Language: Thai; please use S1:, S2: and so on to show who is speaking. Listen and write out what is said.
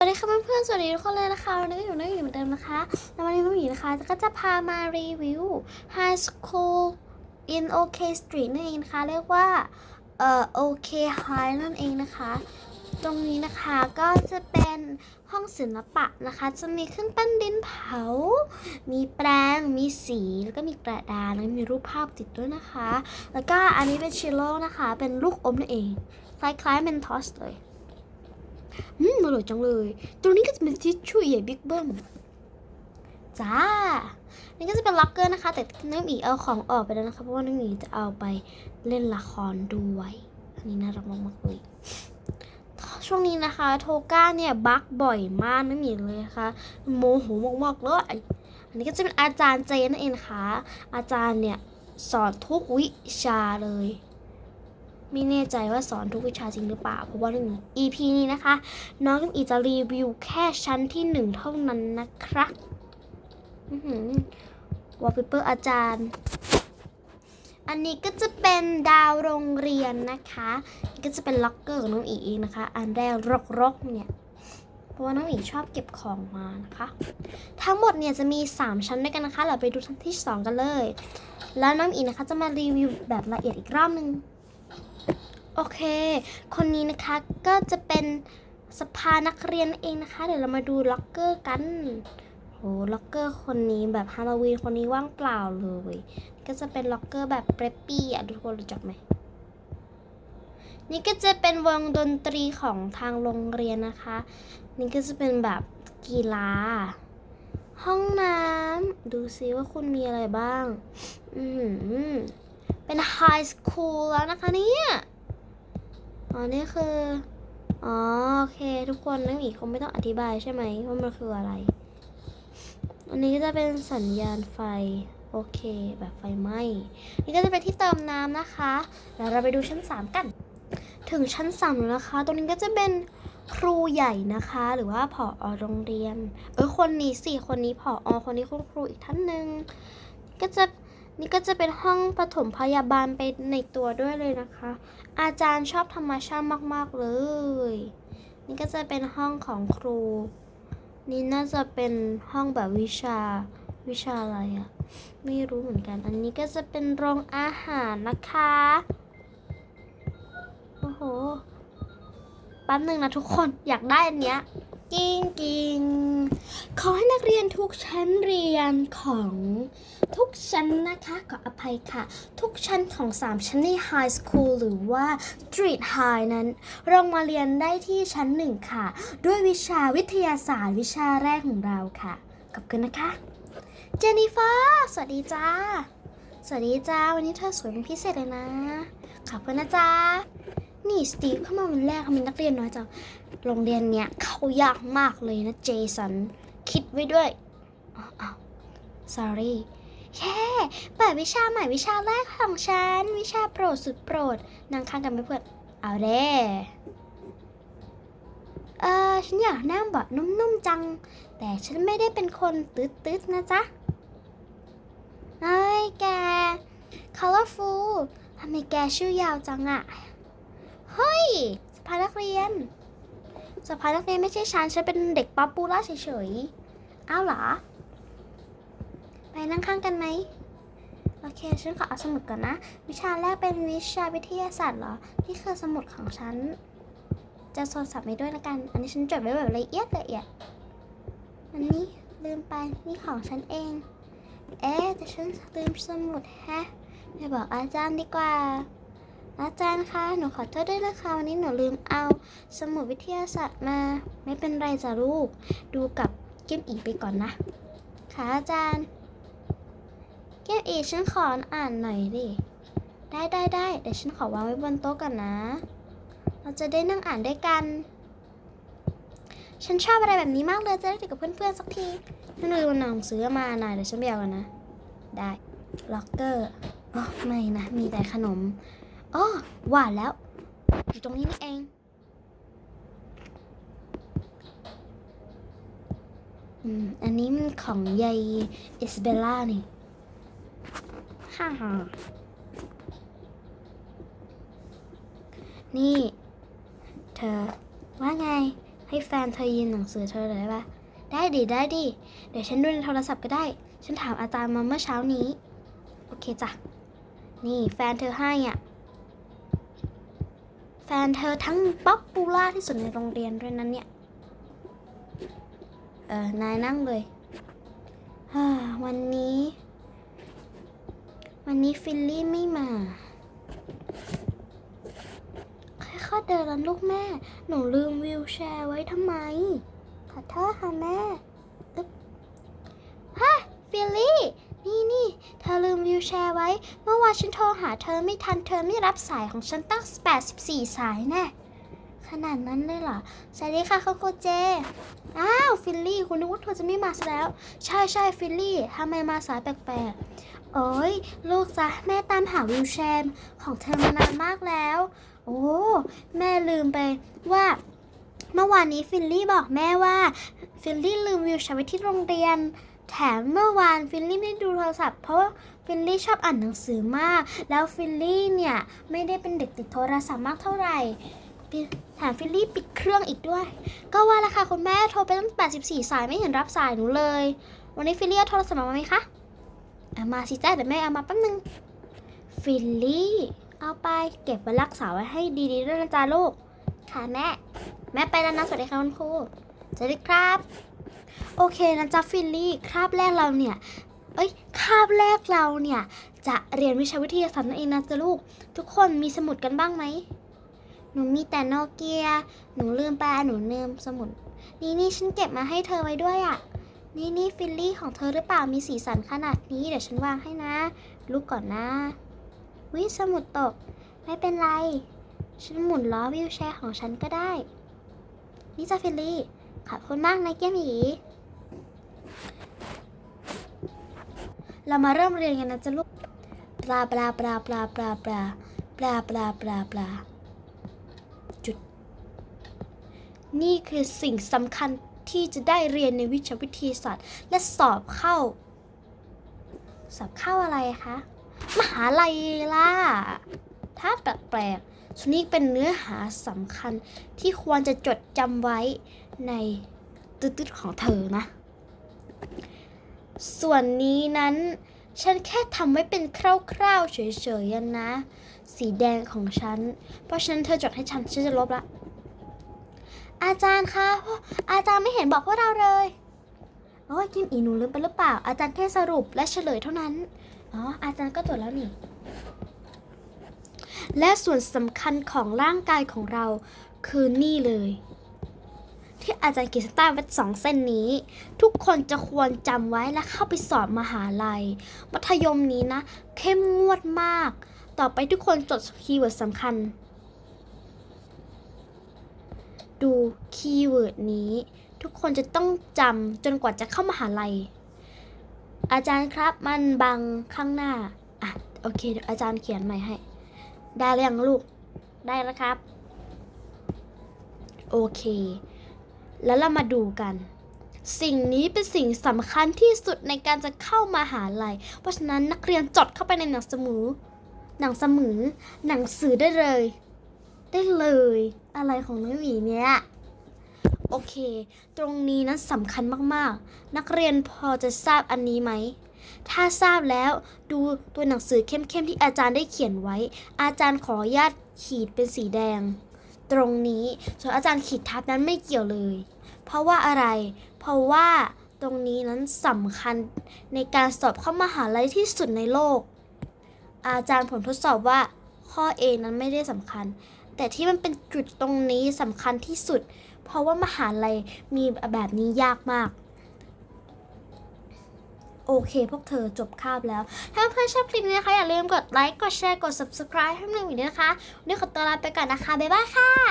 S1: สวัสดีค่ะเพื่อนๆ สวัสดีทุกคนเลยนะคะวันนี้ก็อยู่ในอยู่เหมือนเดิมนะคะแล้ววันนี้น้องหมีนะคะก็จะพามารีวิว High School in OK Street นั่นเองนะคะเรียกว่าเอ่อ OK High นั่นเองนะคะ ตรงนี้นะคะก็จะเป็นห้องศิลปะนะคะ จะมีเครื่องปั้นดินเผา มีแปรงมีสีแล้วก็มีกระดาษแล้วมีรูปภาพติดด้วยนะคะ แล้วก็อันนี้เป็นชิโร่นะคะ เป็นลูกอมนั่นเอง คล้ายๆเมนทอสเลย อืมอร่อยจังเลย ตรงนี้ก็จะเป็นทิชชู่ใหญ่บิ๊กเบิ้มจ้า นี่ก็จะเป็นล็อกเกอร์นะคะ แต่น้องหมีเอาของออกไปแล้วนะคะ เพราะว่าน้องหมีจะเอาไปเล่นละครด้วย อันนี้น่ารักมากๆเลยช่วงนี้นะคะ โทก้าเนี่ยบักบ่อยมากน้องหมีเลยนะคะ โมโหมากๆเลย อันนี้ก็จะเป็นอาจารย์เจนนั่นเองนะคะอาจารย์เนี่ยสอนทุกวิชาเลย ไม่แน่ใจว่าสอนทุกวิชาจริงหรือเปล่า เพราะว่าเรื่องนี้ EP นี้นะคะ น้องน้ำอีจะรีวิวแค่ชั้นที่หนึ่งเท่านั้นนะครับวอลเปเปอร์อาจารย์ อันนี้ก็จะเป็นดาวโรงเรียนนะคะนี่ก็จะเป็นล็อกเกอร์ของน้องอีเองนะคะ อันแรกรกๆเนี่ย เพราะว่าน้องอีชอบเก็บของมานะคะ ทั้งหมดเนี่ยจะมี 3 ชั้นด้วยกันนะคะ เราไปดูชั้นที่ 2 กันเลย แล้วน้องอีนะคะจะมารีวิวแบบละเอียดอีกรอบนึง โอเค คนนี้นะคะก็จะเป็นสภานักเรียนเองนะคะ เดี๋ยวเรามาดูล็อกเกอร์กันโหล็อกเกอร์คนนี้แบบฮาโลวีนคนนี้ว่างเปล่าเลย ก็จะเป็นล็อกเกอร์แบบเปรปปี้อะทุกคนรู้จักไหมนี่ก็จะเป็นวงดนตรีของทางโรงเรียนนะคะ นี่ก็จะเป็นแบบกีฬา ห้องน้ำดูซิว่าคุณมีอะไรบ้าง อือเป็นไฮสคูลแล้วนะคะเนี่ย อ๋อ นี่คือ อ๋อ โอเค ทุกคนนักหมีคงไม่ต้องอธิบายใช่ไหมว่ามันคืออะไร อันนี้ก็จะเป็นสัญญาณไฟ โอเค แบบไฟไหม้ นี่ก็จะเป็นที่เติมน้ำนะคะ แล้วเราไปดูชั้น 3 กัน ถึงชั้น3แล้วนะคะ ตรงนี้ก็จะเป็นครูใหญ่นะคะ หรือว่าผออโรงเรียน เออคนนี้สี่คนนี้ผออคนนี้คุณครูอีกท่านหนึ่งก็จะ นี่ก็จะเป็นห้องปฐมพยาบาลไปในตัวด้วยเลยนะคะ อาจารย์ชอบธรรมชาติมาก ๆ เลย นี่ก็จะเป็นห้องของครู นี่น่าจะเป็นห้องแบบวิชาวิชาอะไรอะไม่รู้เหมือนกัน อันนี้ก็จะเป็นโรงอาหารนะคะ โอ้โห แป๊บหนึ่งนะทุกคนอยากได้อันเนี้ย กิ้งกิ้งขอให้นักเรียนทุกชั้นเรียนของทุกชั้นนะคะ ขออภัยค่ะ ทุกชั้นของ 3 ชั้นในไฮสคูลหรือว่า Street High นั้นลงมาเรียนได้ที่ชั้น 1 ค่ะ ด้วยวิชาวิทยาศาสตร์วิชาแรกของเราค่ะ ขอบคุณนะคะ เจนนิฟาสวัสดีจ้า สวัสดีจ้า วันนี้เธอสวยเป็นพิเศษเลยนะ ขอบคุณนะจ๊ะ นี่สตีฟเข้ามาวันแรกทำไมนักเรียนน้อยจังโรงเรียนเนี้ยเข้ายากมากเลยนะเจสันคิดไว้ด้วยอ้าวอ้าว sorry แค่เปิดวิชาใหม่วิชาแรกของฉัน วิชาโปรดสุดโปรดนั่งข้างกันไหมเพื่อนเอาเด้เออฉันอยากนั่งเบาะนุ่มๆจัง แต่ฉันไม่ได้เป็นคนตืดๆนะจ๊ะเฮ้ยแก colorful ทำไมแกชื่อยาวจังอะ เฮ้ยสภานักเรียน สภานักเรียนไม่ใช่ฉันฉันเป็นเด็กป๊อปปูล่าเฉยๆ อ้าวเหรอ ไปนั่งข้างกันไหมโอเค ฉันขอเอาสมุดก่อนนะ วิชาแรกเป็นวิชาวิทยาศาสตร์เหรอนี่คือสมุดของฉัน จะโทรศัพท์ไปด้วยละกัน อันนี้ฉันจดไว้แบบละเอียดละเอียด อันนี้ลืมไป นี่ของฉันเอง เอ๊ะแต่ฉันลืมสมุดแฮะไปบอกอาจารย์ดีกว่า อาจารย์คะหนูขอโทษด้วยนะคะวันนี้หนูลืมเอา สมุดวิทยาศาสตร์มา ไม่เป็นไรจ้ะลูก ดูกับเกมอีไปก่อนนะ ค่ะอาจารย์ เกมอีฉันขออ่านหน่อยดิ ได้ได้ได้เดี๋ยวฉันขอวางไว้บนโต๊ะก่อนนะ เราจะได้นั่งอ่านด้วยกัน ฉันชอบอะไรแบบนี้มากเลยจะได้ติดกับเพื่อนๆสักทีฉันลืมหนังสือมาหน่อยเดี๋ยวฉันไปเอากันนะ ได้ ล็อกเกอร์ อ๋อไม่นะ มีแต่ขนม อ๋อว่าแล้ว อยู่ตรงนี้นี่เอง อืม อันนี้มันของยายอิสเบลล่านี่ ฮ่าฮ่านี่ เธอ ว่าไง ให้แฟนเธอยืนหนังสือเธอเลยได้ปะได้ดิ ได้ดิ เดี๋ยวฉันดูในโทรศัพท์ก็ได้ ฉันถามอาจารย์มาเมื่อเช้านี้ โอเคจ้ะ นี่แฟนเธอให้อะ แฟนเธอทั้งป๊อปปูล่าที่สุดในโรงเรียนด้วยนั้นเนี่ย เออ นายนั่งเลยฮ่าวันนี้ วันนี้ฟิลลี่ไม่มา ค่อยๆเดินลลูกแม่ หนูลืมวิวแชร์ไว้ทำไม ขอโทษค่ะแม่อึ๊บฮะฟิลลี่ นี่นี่เธอ ลแชร์ไว้ เมื่อวานฉันโทรหาเธอไม่ทันเธอไม่รับสายของฉันตั้ง 84 สายแน่ขนาดนั้นเลยเหรอ สวัสดีค่ะคุณครูเจ อ้าวฟิลลี่คุณนึกว่าเธอจะไม่มาซะแล้ว ใช่ใช่ฟิลลี่ทำไมมาสายแปลกๆ โอ้ยลูกจ๊ะแม่ตามหาวิวแชร์ของเธอมานานมากแล้ว โอ้ แม่ลืมไปว่า เมื่อวานนี้ฟิลลี่บอกแม่ว่าฟิลลี่ลืมวิวแชร์ไว้ที่โรงเรียน แถมเมื่อวานฟิลลี่ไม่ดูโทรศัพท์เพราะ ฟิลลี่ชอบอ่านหนังสือมาก แล้วฟิลลี่เนี่ยไม่ได้เป็นเด็กติดโทรศัพท์มากเท่าไหร่ฟิแถมฟิลลี่ปิดเครื่องอีกด้วย ก็ว่าละค่ะคุณแม่โทรไปตั้ง 84 สายไม่เห็นรับสายหนูเลย วันนี้ฟิลลี่โทรศัพท์มาไหมคะเอามาสิจ้าเดี๋ยวแม่เอามาแป๊บนึง ฟิลลี่ เอาไปเก็บไว้รักษาไว้ให้ดีๆด้วยนะจ๊ะลูก ค่ะแม่ แม่ไปแล้วนะ สวัสดีค่ะคุณครูสวัสดีครับ โอเคนะจ๊ะฟิลลี่ คราบแรกเราเนี่ย เอ้ยคาบแรกเราเนี่ยจะเรียนวิชาวิทยาศาสตร์นั่นเองนะจ๊ะลูก ทุกคนมีสมุดกันบ้างไหม หนูมีแต่โนเกีย หนูลืมไปหนูลืมสมุด นี่นี่ฉันเก็บมาให้เธอไว้ด้วยอะ่ะ นี่นี่ฟิลลี่ของเธอหรือเปล่า มีสีสันขนาดนี้ เดี๋ยวฉันวางให้นะ ลูกก่อนนะ วิสมุดตก ไม่เป็นไร ฉันหมุนล้อวิวแชร์ของฉันก็ได้ นี่จ้าฟิลลี่ ขอบคุณมากนะเกียมี เรามาเริ่มเรียนกันนะจ๊ะลูกปลาปลาปลาปลาปลาปลาปลาปลาปลาปลาจุด นี่คือสิ่งสำคัญที่จะได้เรียนในวิชาวิทยาศาสตร์ และสอบเข้า สอบเข้าอะไรคะ มหาลัยล่ะถ้าแปลกๆชนี้เป็นเนื้อหาสำคัญที่ควรจะจดจำไว้ในตืดๆของเธอนะ ส่วนนี้นั้น ฉันแค่ทำไว้เป็นคร่าวๆเฉยๆนะ สีแดงของฉัน เพราะฉะนั้นเธอจดให้ฉันฉันจะลบละ อาจารย์คะอาจารย์ไม่เห็นบอกพวกเราเลยโอ้ยกิมอีหนูลืมไปหรือเปล่า อาจารย์แค่สรุปและเฉลยเท่านั้นอ๋ออาจารย์ก็ตรวจแล้วนี่ และส่วนสำคัญของร่างกายของเราคือนี่เลย ที่อาจารย์ขีสต้ไว้สองเส้นนี้ ทุกคนจะควรจำไว้และเข้าไปสอบมหาลัย มัธยมนี้นะ เข้มงวดมาก ต่อไปทุกคนจดคีย์เวิร์ดสำคัญ ดูคีย์เวิร์ดนี้ ทุกคนจะต้องจำจนกว่าจะเข้ามหาลัย อาจารย์ครับมันบังข้างหน้า อะ โอเคเดี๋ยวอาจารย์เขียนใหม่ให้ ได้แล้วยังลูกได้แล้วครับ โอเค แล้วเรามาดูกัน สิ่งนี้เป็นสิ่งสำคัญที่สุดในการจะเข้ามาหาลัย เพราะฉะนั้นนักเรียนจดเข้าไปในหนังสมือหนังสมือหนังสือได้เลย ได้เลยอะไรของน้องหมีเนี่ยโอเค ตรงนี้นั้นสำคัญมากๆ นักเรียนพอจะทราบอันนี้ไหม ถ้าทราบแล้วดูตัวหนังสือเข้มๆที่อาจารย์ได้เขียนไว้ อาจารย์ขออนุญาตขีดเป็นสีแดง ตรงนี้ส่วนอาจารย์ขีดทับนั้นไม่เกี่ยวเลย เพราะว่าอะไร เพราะว่าตรงนี้นั้นสำคัญในการสอบเข้ามหาลัยที่สุดในโลก อาจารย์ผลทดสอบว่าข้อ A นั้นไม่ได้สำคัญ แต่ที่มันเป็นจุดตรงนี้สำคัญที่สุด เพราะว่ามหาลัยมีแบบนี้ยากมาก โอเค พวกเธอจบคาบแล้ว ถ้าเพื่อนชอบคลิปนี้นะคะ อย่าลืมกดไลค์ กดแชร์ กด subscribe ให้หนึ่งอีกด้วยนะคะวันนี้ขอตัวลาไปก่อนนะคะ บ๊ายบายค่ะ